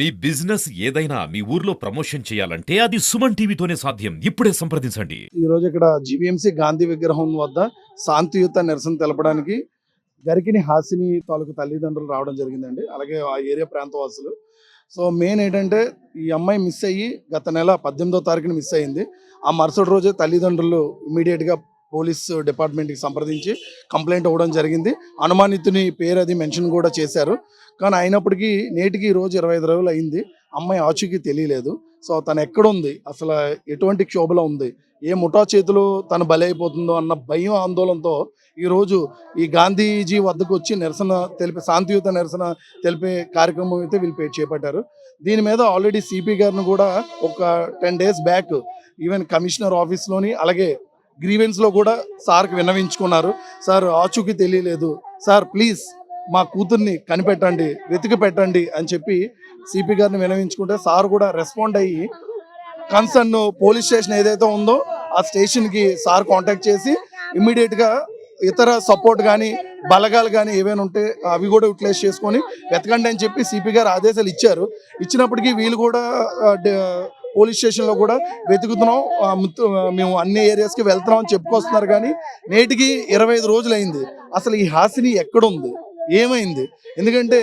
మీ business ఏదైనా మీ ఊర్లో promotion చేయాలంటే అది సుమన్ టీవీతోనే సాధ్యం. ఇప్పుడే సంప్రదించండి. ఈ రోజు ఇక్కడ జీవీఎంసీ గాంధీ విగ్రహం వద్ద శాంతియుత నిరసన తెలపడానికి గరికిని హాసిని తాలూకు తల్లిదండ్రులు రావడం జరిగిందండి. అలాగే ఆ ఏరియా ప్రాంతవాసులు. సో మెయిన్ ఏంటంటే ఈ అమ్మాయి మిస్ అయ్యి గత నెల పద్దెనిమిదో తారీఖున మిస్ అయింది. ఆ మరుసటి రోజే తల్లిదండ్రులు ఇమీడియట్గా పోలీస్ డిపార్ట్మెంట్కి సంప్రదించి కంప్లైంట్ అవ్వడం జరిగింది. అనుమానితుని పేరు అది మెన్షన్ కూడా చేశారు. కానీ అయినప్పటికీ నేటికి ఈ రోజు ఇరవై ఐదు రోజులు అయింది. అమ్మాయి ఆచూకీ తెలియలేదు. సో తను ఎక్కడుంది? అసలు ఎటువంటి క్షోభలో ఉంది? ఏ ముఠా చేతిలో తను బలైపోతుందో అన్న భయం ఆందోళనతో ఈరోజు ఈ గాంధీజీ వద్దకు వచ్చి నిరసన తెలిపే శాంతియుత నిరసన తెలిపే కార్యక్రమం అయితే వీళ్ళు చేపట్టారు. దీని మీద ఆల్రెడీ సిపి గారిని కూడా ఒక ten days back even commissioner ఆఫీస్లోని అలాగే గ్రీవెన్స్లో కూడా సార్కి విన్నవించుకున్నారు. సార్ ఆచూకీ తెలియలేదు. సార్ ప్లీజ్ మా కూతుర్ని కనిపెట్టండి వెతికి పెట్టండి అని చెప్పి సిపి గారిని వినవించుకుంటే సార్ కూడా రెస్పాండ్ అయ్యి కన్సర్న్ పోలీస్ స్టేషన్ ఏదైతే ఉందో ఆ స్టేషన్కి సార్ కాంటాక్ట్ చేసి ఇమ్మీడియట్గా ఇతర సపోర్ట్ కానీ బలగాలు కానీ ఏవైనా ఉంటే అవి కూడా యూటిలైజ్ చేసుకొని వెతకండి అని చెప్పి సిపి గారు ఆదేశాలు ఇచ్చారు. ఇచ్చినప్పటికీ వీళ్ళు కూడా పోలీస్ స్టేషన్లో కూడా వెతుకుతున్నాం. మేము అన్ని ఏరియాస్కి వెళ్తున్నాం అని చెప్పుకొస్తున్నారు కానీ నేటికి ఇరవై ఐదు రోజులు అయింది అసలు ఈ హాసిని ఎక్కడుంది? ఏమైంది? ఎందుకంటే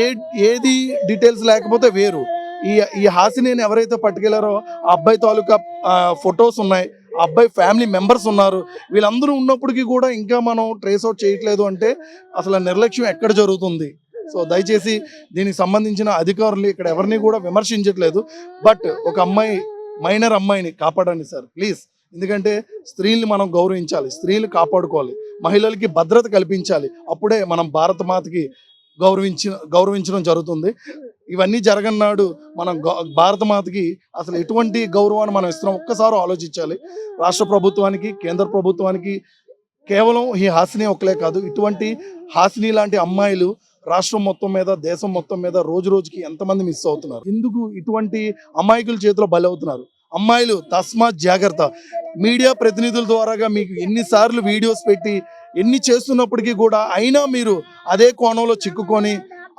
ఏ ఏది డీటెయిల్స్ లేకపోతే వేరు. ఈ ఈ హాసినిని ఎవరైతే పట్టుకెళ్ళారో ఆ అబ్బాయి తాలూకా ఫొటోస్ ఉన్నాయి. ఆ అబ్బాయి ఫ్యామిలీ మెంబర్స్ ఉన్నారు. వీళ్ళందరూ ఉన్నప్పటికీ కూడా ఇంకా మనం ట్రేస్ అవుట్ చేయట్లేదు అంటే అసలు నిర్లక్ష్యం ఎక్కడ జరుగుతుంది? సో దయచేసి దీనికి సంబంధించిన అధికారులు ఇక్కడ ఎవరిని కూడా విమర్శించట్లేదు. బట్ ఒక అమ్మాయి మైనర్ అమ్మాయిని కాపాడండి సార్ ప్లీజ్. ఎందుకంటే స్త్రీల్ని మనం గౌరవించాలి స్త్రీలు కాపాడుకోవాలి మహిళలకి భద్రత కల్పించాలి. అప్పుడే మనం భారత మాతకి గౌరవించిన గౌరవించడం జరుగుతుంది. ఇవన్నీ జరగన్నాడు మనం గౌ- భారత మాతకి అసలు ఎటువంటి గౌరవాన్ని మనం ఇస్తున్నాం ఒక్కసారి ఆలోచించాలి. రాష్ట్ర ప్రభుత్వానికి కేంద్ర ప్రభుత్వానికి కేవలం ఈ హాసిని ఒక్కలే కాదు ఇటువంటి హాసిని లాంటి అమ్మాయిలు రాష్ట్రం మొత్తం మీద దేశం మొత్తం మీద రోజు రోజుకి ఎంతమంది మిస్ అవుతున్నారు? ఎందుకు ఇటువంటి అమాయకుల చేతిలో బలవుతున్నారు? అమ్మాయిలు తస్మాత్ జాగ్రత్త. మీడియా ప్రతినిధుల ద్వారాగా మీకు ఎన్నిసార్లు వీడియోస్ పెట్టి ఎన్ని చేస్తున్నప్పటికీ కూడా అయినా మీరు అదే కోణంలో చిక్కుకొని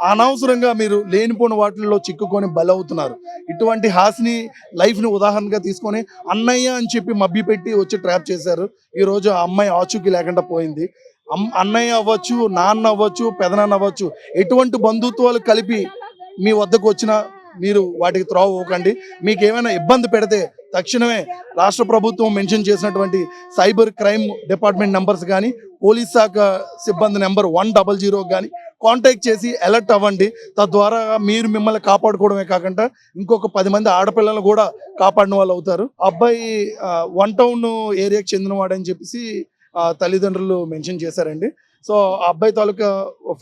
అనవసరంగా మీరు లేనిపోని వాటిల్లో చిక్కుకొని బలవుతున్నారు. ఇటువంటి హాస్ని లైఫ్ని ఉదాహరణగా తీసుకొని అన్నయ్య అని చెప్పి మబ్బి పెట్టి వచ్చి ట్రాప్ చేశారు. ఈరోజు ఆ అమ్మాయి ఆచూకీ లేకుండా పోయింది. అన్నయ్య అవ్వచ్చు నాన్న అవ్వచ్చు పెదనాన్న అవ్వచ్చు ఎటువంటి బంధుత్వాలు కలిపి మీ వద్దకు వచ్చినా మీరు వాటికి త్రోవ ఇవ్వకండి మీకు ఏమైనా ఇబ్బంది పెడితే తక్షణమే రాష్ట్ర ప్రభుత్వం మెన్షన్ చేసినటువంటి సైబర్ క్రైమ్ డిపార్ట్మెంట్ నెంబర్స్ కానీ పోలీస్ శాఖ సిబ్బంది నెంబర్ వన్ డబల్ జీరో కానీ కాంటాక్ట్ చేసి అలర్ట్ అవ్వండి. తద్వారా మీరు మిమ్మల్ని కాపాడుకోవడమే కాకుండా ఇంకొక పది మంది ఆడపిల్లలు కూడా కాపాడిన వాళ్ళు అవుతారు అబ్బాయి వన్ టౌన్ ఏరియాకి చెందినవాడని చెప్పేసి తల్లిదండ్రులు మెన్షన్ చేశారండి. సో ఆ అబ్బాయి తాలూకా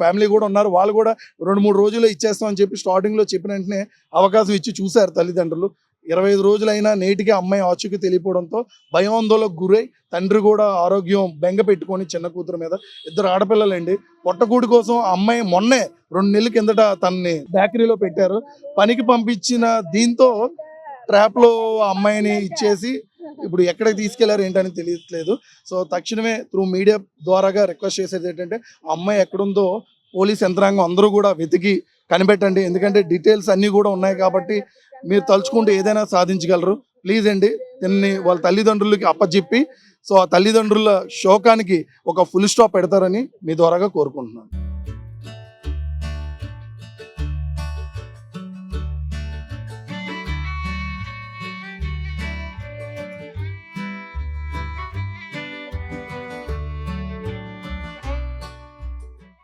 ఫ్యామిలీ కూడా ఉన్నారు. వాళ్ళు కూడా రెండు మూడు రోజుల్లో ఇచ్చేస్తాం అని చెప్పి స్టార్టింగ్లో చెప్పిన వెంటనే అవకాశం ఇచ్చి చూశారు తల్లిదండ్రులు. ఇరవై ఐదు రోజులైనా నేటికి అమ్మాయి ఆచూకీ తెలియపోవడంతో భయాందోళనకు గురై తండ్రి కూడా ఆరోగ్యం బెంగ పెట్టుకొని చిన్న కూతురు మీద ఇద్దరు ఆడపిల్లలండి. పొట్టకూడి కోసం ఆ అమ్మాయి మొన్నే రెండు నెలల కిందట తనని బేకరీలో పెట్టారు. పనికి పంపించిన దీంతో ట్రాప్లో ఆ అమ్మాయిని ఇచ్చేసి ఇప్పుడు ఎక్కడికి తీసుకెళ్ళారు ఏంటని తెలియట్లేదు. సో తక్షణమే త్రూ మీడియా ద్వారాగా రిక్వెస్ట్ చేసేది ఏంటంటే ఆ అమ్మాయి ఎక్కడుందో పోలీస్ యంత్రాంగం అందరూ కూడా వెతికి కనిపెట్టండి. ఎందుకంటే డీటెయిల్స్ అన్నీ కూడా ఉన్నాయి కాబట్టి మీరు తలుచుకుంటే ఏదైనా సాధించగలరు. ప్లీజ్ అండి దీన్ని వాళ్ళ తల్లిదండ్రులకి అప్పచెప్పి సో ఆ తల్లిదండ్రుల శోకానికి ఒక ఫుల్ స్టాప్ పెడతారని మీ ద్వారాగా కోరుకుంటున్నాను.